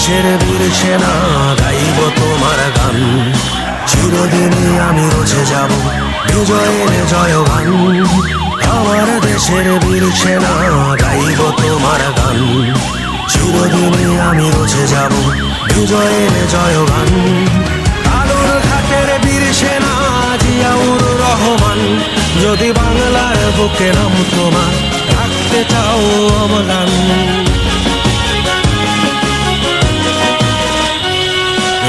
দেশের বীর সেনা গাইব তোমার গান। চিরদিনই আমি রচে যাব বিজয়ের জয়গান। আমার দেশের বীর সেনা গাইব তোমার গান। চিরদিনই আমি রচে যাব বিজয়ের জয়গান। আলোর ঘাটের বীর সেনা জিয়াউর রহমান, যদি বাংলার বুকে নাম তোমার, রাখতে চাও অবদান।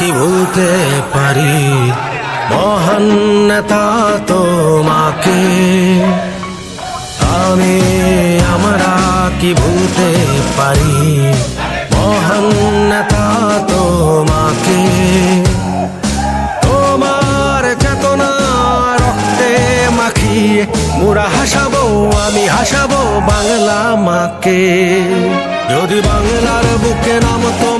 কি ভুলতে পারি? মহান নেতা তোমাকে। আমি, আমরা কি ভুলতে পারি? মহান নেতা তোমাকে। তোমার চেতনা রক্তে মাখিয়ে মোরা হাসাবো, আমি হাসাবো বাংলা মাকে। যদি বাংলার বুকে নাম তোমার